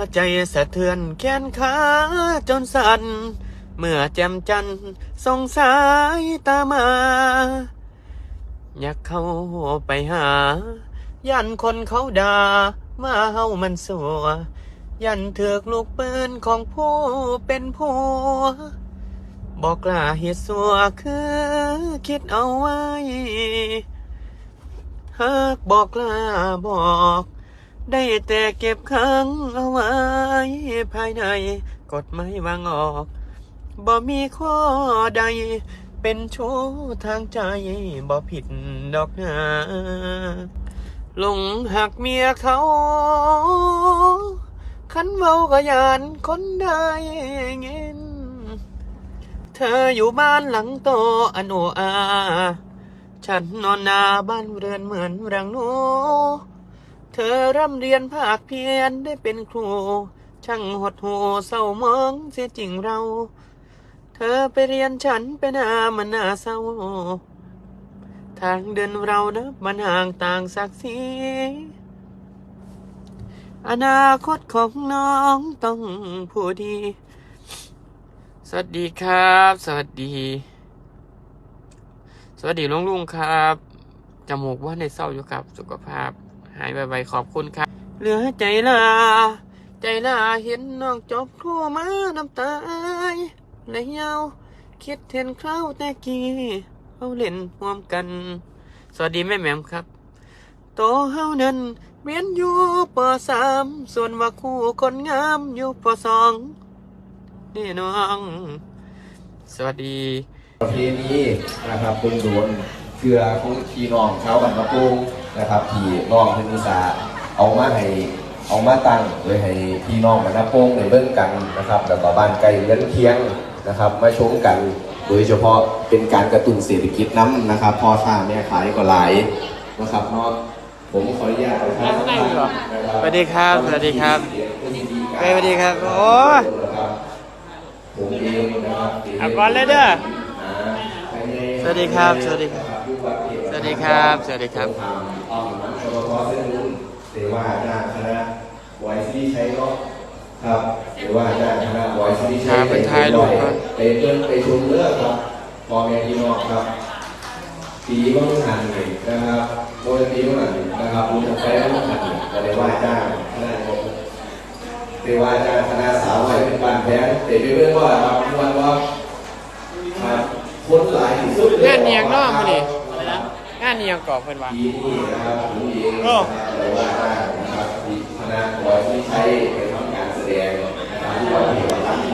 หัวใจสะเทือนแขนขาจนสั่น เมื่อแจ่มจันทร์ส่งสายตามา อยากเข้าไปหา ยันคนเขาด่าว่าเฮามันสัว ยันเถือกลูกปืนของผู้เป็นผัวบอกกล้าเฮ็ดสัวคือคิดเอาไว้ หากบอกกล้าบอก ได้แต่เก็บขังเอาไว้ ภายในกฎหมายวางออกบ่มีข้อใด เป็นโชว์ทางใจบ่ผิดดอกนาหลงหักเมียเขาคันเว้าก็ยานคนได้เงินเธออยู่บ้านหลังโตอันโออา ฉันนอนนาบ้านเรือนเหมือนรังนู เธอร่ำเรียนภาคเพียรได้เป็นครู ช่างหดหูเศร้ามองเสียจริงเรา เธอไปเรียนฉันเป็นอามันน่าเศร้า ทางเดินเรานะมันห่างต่างศักดิ์ศรีอนาคตของน้องต้องผู้ดี สวัสดีครับ สวัสดี สวัสดีลุงลุงครับ จมูกว่าในเศร้าอยู่ครับ สุขภาพ หายไวๆขอบคุณครับ เหลือใจลา ใจลาเห็นน้องจบครูมาน้ำตายและเยาวคิดเห็นคราวแต่กี้เอาเล่นร่วมกัน สวัสดีแม่แหม่มครับ โตเฮานั้นเรียนอยู่ปสามส่วนว่าคู่คนงามอยู่ปสองนี่น้อง สวัสดีประเพณีนะครับเป็นโดนเชื่อของพี่น้องชาวบ้านกระปรง นะครับที่น้องเพิ่นอุตส่าห์เอามาให้เอามาตั้งโดยให้พี่น้องบ้านกระโปรงได้เบิ่งกันนะครับแล้วก็บ้านไกลเรือนเคียงนะครับมาชมกันโดยเฉพาะเป็นการกระตุ้นเศรษฐกิจน้ำนะครับพ่อค้าแม่ขายก็หลายนะครับเนาะผมขออนุญาตประชาสัมพันธ์นะครับสวัสดีครับสวัสดีครับเสียงผู้ยินดีการสวัสดีครับ โอ้ยผมเองนะครับอะก่อนเลยเด้อสวัสดีครับ สวัสดีครับสวัส ดีครับ สวัสดีครับออกมาชมพอเส้นรุ่นเรียกว่าหน้าคณะไวซีดีใช้ก็ครับหรือว่าหน้าคณะไวซีดีใช้ครับเป็นท้ายรูปก่อนไปเพื่อนไปชมเลือกครับพอแม่พี่น้องครับปีก็ต้องหันเลยนะครับโดยปีก็หันนะครับรู้จักไปก็ต้องหันก็เลยว่าจ้างคณะเรียกว่าจ้างคณะสาวไว้เป็นบานแพ้เตะไปเรื่อยว่าครับวันว่าครับคนหลายที่สุดลงานเนียงเนาะมื้อนี้ งานเนียงก่อเพิ่นว่าปีนี้นะครับผมเองนะครับหรือว่านะครับที่คณะบอยที่ใช้เป็นทำก